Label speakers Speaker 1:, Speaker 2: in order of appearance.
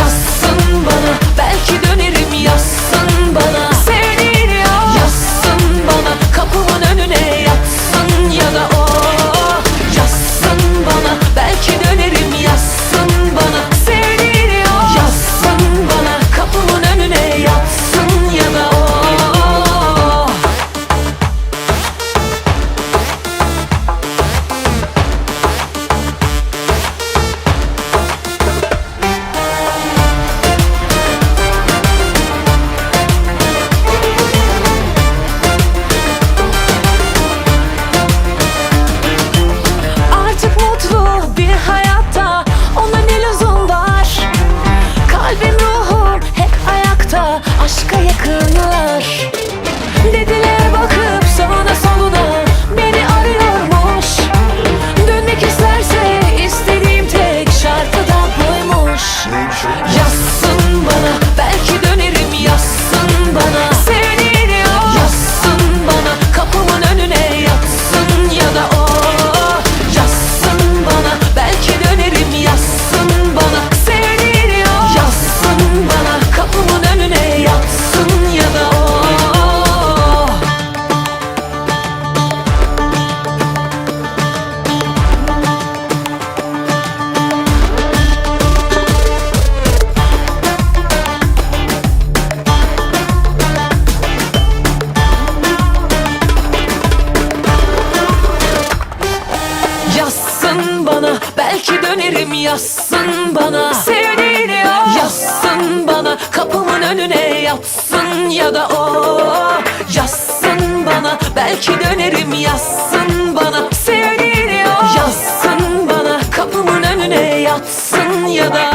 Speaker 1: Yazsın bana. Belki dönerim yazsın bana. Dönerim yazsın bana. Sevdiğini yazsın bana Kapımın önüne yatsın ya da o. Yazsın bana belki dönerim yazsın bana. Sevdiğini yazsın bana Kapımın önüne yatsın ya da